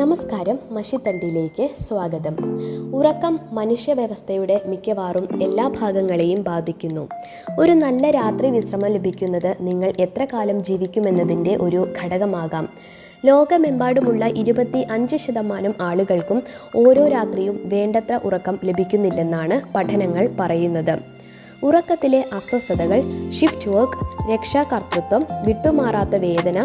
നമസ്കാരം മഷിത്തണ്ടിയിലേക്ക് സ്വാഗതം. ഉറക്കം മനുഷ്യവ്യവസ്ഥയുടെ മിക്കവാറും എല്ലാ ഭാഗങ്ങളെയും ബാധിക്കുന്നു. ഒരു നല്ല രാത്രി വിശ്രമം ലഭിക്കുന്നത് നിങ്ങൾ എത്ര കാലം ജീവിക്കുമെന്നതിന്റെ ഒരു ഘടകമാകാം. ലോകമെമ്പാടുമുള്ള ഇരുപത്തി അഞ്ച് ശതമാനം ആളുകൾക്കും ഓരോ രാത്രിയും വേണ്ടത്ര ഉറക്കം ലഭിക്കുന്നില്ലെന്നാണ് പഠനങ്ങൾ പറയുന്നത്. ഉറക്കത്തിലെ അസ്വസ്ഥതകൾ ഷിഫ്റ്റ് വർക്ക് രക്ഷാകർത്തൃത്വം വിട്ടുമാറാത്ത വേദന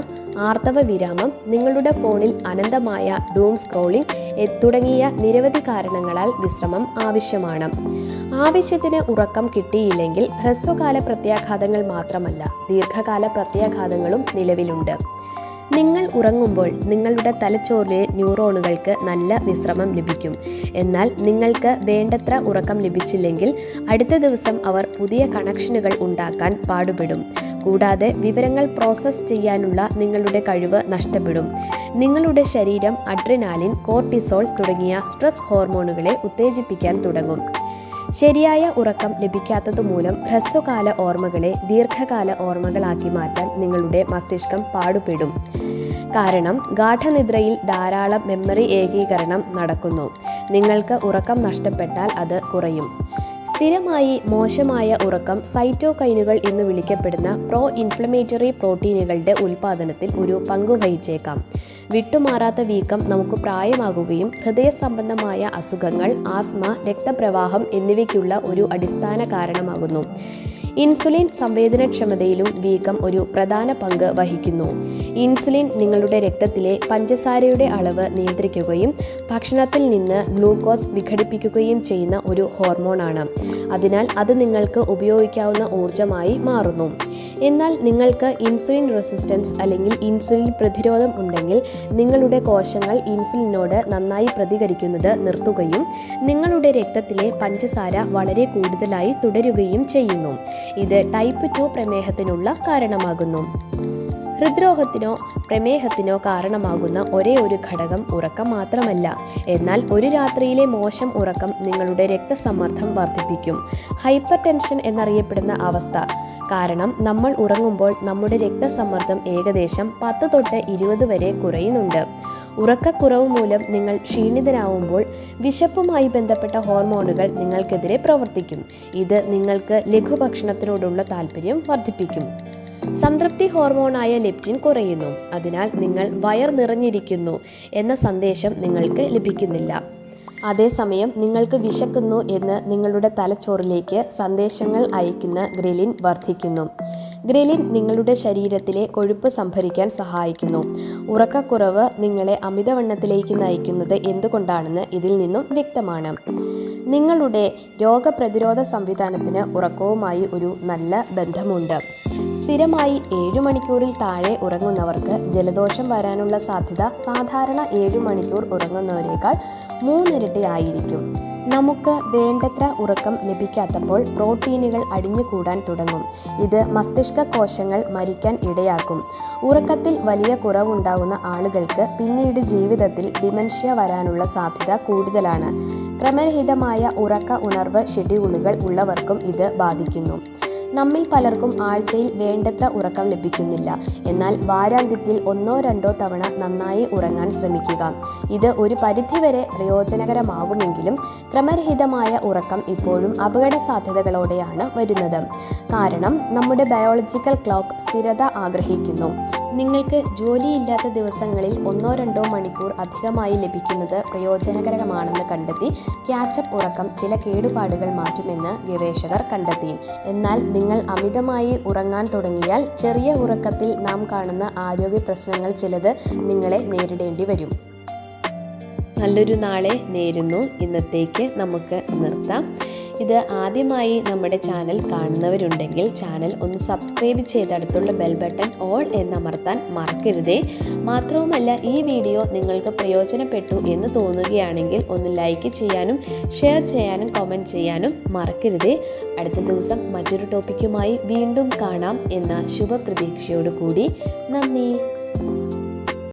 ആർത്തവ വിരാമം നിങ്ങളുടെ ഫോണിൽ അനന്തമായ ഡൂം സ്ക്രോളിംഗ് തുടങ്ങിയ നിരവധി കാരണങ്ങളാൽ വിശ്രമം ആവശ്യമാണ്. ആവശ്യത്തിന് ഉറക്കം കിട്ടിയില്ലെങ്കിൽ ഹ്രസ്വകാല പ്രത്യാഘാതങ്ങൾ മാത്രമല്ല ദീർഘകാല പ്രത്യാഘാതങ്ങളും നിലവിലുണ്ട്. നിങ്ങൾ ഉറങ്ങുമ്പോൾ നിങ്ങളുടെ തലച്ചോറിലെ ന്യൂറോണുകൾക്ക് നല്ല വിശ്രമം ലഭിക്കും. എന്നാൽ നിങ്ങൾക്ക് വേണ്ടത്ര ഉറക്കം ലഭിച്ചില്ലെങ്കിൽ അടുത്ത ദിവസം അവർ പുതിയ കണക്ഷനുകൾ ഉണ്ടാക്കാൻ പാടുപെടും. കൂടാതെ വിവരങ്ങൾ പ്രോസസ്സ് ചെയ്യാനുള്ള നിങ്ങളുടെ കഴിവ് നഷ്ടപ്പെടും. നിങ്ങളുടെ ശരീരം അഡ്രിനാലിൻ കോർട്ടിസോൾ തുടങ്ങിയ സ്ട്രെസ് ഹോർമോണുകളെ ഉത്തേജിപ്പിക്കാൻ തുടങ്ങും. ശരിയായ ഉറക്കം ലഭിക്കാത്തതുമൂലം ഹ്രസ്വകാല ഓർമ്മകളെ ദീർഘകാല ഓർമ്മകളാക്കി മാറ്റാൻ നിങ്ങളുടെ മസ്തിഷ്കം പാടുപെടും. കാരണം ഗാഠനിദ്രയിൽ ധാരാളം മെമ്മറി ഏകീകരണം നടക്കുന്നു. നിങ്ങൾക്ക് ഉറക്കം നഷ്ടപ്പെട്ടാൽ അത് കുറയും. സ്ഥിരമായി മോശമായ ഉറക്കം സൈറ്റോകൈനുകൾ എന്ന് വിളിക്കപ്പെടുന്ന പ്രോ ഇൻഫ്ലമേറ്ററി പ്രോട്ടീനുകളുടെ ഉൽപ്പാദനത്തിൽ ഒരു പങ്കു വഹിച്ചേക്കാം. വിട്ടുമാറാത്ത വീക്കം നമുക്ക് പ്രായമാകുകയും ഹൃദയ സംബന്ധമായ അസുഖങ്ങൾ ആസ്മ രക്തപ്രവാഹം എന്നിവയ്ക്കുള്ള ഒരു അടിസ്ഥാന കാരണമാകുന്നു. ഇൻസുലിൻ സംവേദനക്ഷമതയിലും വീക്കം ഒരു പ്രധാന പങ്ക് വഹിക്കുന്നു. ഇൻസുലിൻ നിങ്ങളുടെ രക്തത്തിലെ പഞ്ചസാരയുടെ അളവ് നിയന്ത്രിക്കുകയും ഭക്ഷണത്തിൽ നിന്ന് ഗ്ലൂക്കോസ് വിഘടിപ്പിക്കുകയും ചെയ്യുന്ന ഒരു ഹോർമോണാണ്. അതിനാൽ അത് നിങ്ങൾക്ക് ഉപയോഗിക്കാവുന്ന ഊർജമായി മാറുന്നു. എന്നാൽ നിങ്ങൾക്ക് ഇൻസുലിൻ റെസിസ്റ്റൻസ് അല്ലെങ്കിൽ ഇൻസുലിൻ പ്രതിരോധം ഉണ്ടെങ്കിൽ നിങ്ങളുടെ കോശങ്ങൾ ഇൻസുലിനോട് നന്നായി പ്രതികരിക്കുന്നത് നിർത്തുകയും നിങ്ങളുടെ രക്തത്തിലെ പഞ്ചസാര വളരെ കൂടുതലായി തുടരുകയും ചെയ്യുന്നു. ഇത് ടൈപ്പ് ടു പ്രമേഹത്തിനുള്ള കാരണമാകുന്നു. ഹൃദ്രോഗത്തിനോ പ്രമേഹത്തിനോ കാരണമാകുന്ന ഒരേ ഒരു ഘടകം ഉറക്കം മാത്രമല്ല. എന്നാൽ ഒരു രാത്രിയിലെ മോശം ഉറക്കം നിങ്ങളുടെ രക്തസമ്മർദ്ദം വർദ്ധിപ്പിക്കും. ഹൈപ്പർ ടെൻഷൻ എന്നറിയപ്പെടുന്ന അവസ്ഥ. കാരണം നമ്മൾ ഉറങ്ങുമ്പോൾ നമ്മുടെ രക്തസമ്മർദ്ദം ഏകദേശം പത്ത് തൊട്ട് ഇരുപത് വരെ കുറയുന്നുണ്ട്. ഉറക്കക്കുറവ് മൂലം നിങ്ങൾ ക്ഷീണിതരാകുമ്പോൾ വിശപ്പുമായി ബന്ധപ്പെട്ട ഹോർമോണുകൾ നിങ്ങൾക്കെതിരെ പ്രവർത്തിക്കും. ഇത് നിങ്ങൾക്ക് ലഘുഭക്ഷണത്തിനോടുള്ള താല്പര്യം വർദ്ധിപ്പിക്കും. സംതൃപ്തി ഹോർമോണായ ലെപ്റ്റിൻ കുറയുന്നു. അതിനാൽ നിങ്ങൾ വയർ നിറഞ്ഞിരിക്കുന്നു എന്ന സന്ദേശം നിങ്ങൾക്ക് ലഭിക്കുന്നില്ല. അതേസമയം നിങ്ങൾക്ക് വിശക്കുന്നു എന്ന് നിങ്ങളുടെ തലച്ചോറിലേക്ക് സന്ദേശങ്ങൾ അയക്കുന്ന ഗ്രെലിൻ വർദ്ധിക്കുന്നു. ഗ്രെലിൻ നിങ്ങളുടെ ശരീരത്തിലെ കൊഴുപ്പ് സംഭരിക്കാൻ സഹായിക്കുന്നു. ഉറക്കക്കുറവ് നിങ്ങളെ അമിതവണ്ണത്തിലേക്ക് നയിക്കുന്നത് എന്തുകൊണ്ടാണെന്ന് ഇതിൽ നിന്നും വ്യക്തമാണ്. നിങ്ങളുടെ രോഗപ്രതിരോധ സംവിധാനത്തിന് ഉറക്കവുമായി ഒരു നല്ല ബന്ധമുണ്ട്. സ്ഥിരമായി ഏഴു മണിക്കൂറിൽ താഴെ ഉറങ്ങുന്നവർക്ക് ജലദോഷം വരാനുള്ള സാധ്യത സാധാരണ ഏഴു മണിക്കൂർ ഉറങ്ങുന്നവരേക്കാൾ മൂന്നിരട്ടി ആയിരിക്കും നമുക്ക് വേണ്ടത്ര ഉറക്കം ലഭിക്കാത്തപ്പോൾ പ്രോട്ടീനുകൾ അടിഞ്ഞുകൂടാൻ തുടങ്ങും. ഇത് മസ്തിഷ്ക കോശങ്ങൾ മരിക്കാൻ ഇടയാക്കും. ഉറക്കത്തിൽ വലിയ കുറവുണ്ടാകുന്ന ആളുകൾക്ക് പിന്നീട് ജീവിതത്തിൽ ഡിമൻഷ്യ വരാനുള്ള സാധ്യത കൂടുതലാണ്. ക്രമരഹിതമായ ഉറക്ക ഉണർവ് ഷെഡ്യൂളുകൾ ഉള്ളവർക്കും ഇത് ബാധിക്കുന്നു. നമ്മിൽ പലർക്കും ആഴ്ചയിൽ വേണ്ടത്ര ഉറക്കം ലഭിക്കുന്നില്ല. എന്നാൽ വാരാന്ത്യത്തിൽ ഒന്നോ രണ്ടോ തവണ നന്നായി ഉറങ്ങാൻ ശ്രമിക്കുക. ഇത് ഒരു പരിധിവരെ പ്രയോജനകരമാകുമെങ്കിലും ക്രമരഹിതമായ ഉറക്കം ഇപ്പോഴും അപകട സാധ്യതകളോടെയാണ് വരുന്നത്. കാരണം നമ്മുടെ ബയോളജിക്കൽ ക്ലോക്ക് സ്ഥിരത ആഗ്രഹിക്കുന്നു. നിങ്ങൾക്ക് ജോലിയില്ലാത്ത ദിവസങ്ങളിൽ ഒന്നോ രണ്ടോ മണിക്കൂർ അധികമായി ലഭിക്കുന്നത് പ്രയോജനകരമാണെന്ന് കണ്ടെത്തി ക്യാച്ചപ്പ് ഉറക്കം ചില കേടുപാടുകൾ മാറ്റുമെന്ന് ഗവേഷകർ കണ്ടെത്തി. എന്നാൽ നിങ്ങൾ അമിതമായി ഉറങ്ങാൻ തുടങ്ങിയാൽ ചെറിയ ഉറക്കത്തിൽ നാം കാണുന്ന ആരോഗ്യ പ്രശ്നങ്ങൾ ചിലത് നിങ്ങളെ നേരിടേണ്ടി വരും. നല്ലൊരു നാളെ നേരുന്നു. ഇന്നത്തേക്ക് നമുക്ക് നിർത്താം. ഇത് ആദ്യമായി നമ്മുടെ ചാനൽ കാണുന്നവരുണ്ടെങ്കിൽ ചാനൽ ഒന്ന് സബ്സ്ക്രൈബ് ചെയ്ത് അടുത്തുള്ള ബെൽ ബട്ടൺ ഓൾ എന്നമർത്താൻ മറക്കരുതേ. മാത്രവുമല്ല ഈ വീഡിയോ നിങ്ങൾക്ക് പ്രയോജനപ്പെട്ടു എന്ന് തോന്നുകയാണെങ്കിൽ ഒന്ന് ലൈക്ക് ചെയ്യാനും ഷെയർ ചെയ്യാനും കമന്റ് ചെയ്യാനും മറക്കരുതേ. അടുത്ത ദിവസം മറ്റൊരു ടോപ്പിക്കുമായി വീണ്ടും കാണാം എന്ന ശുഭപ്രതീക്ഷയോടുകൂടി. നന്ദി.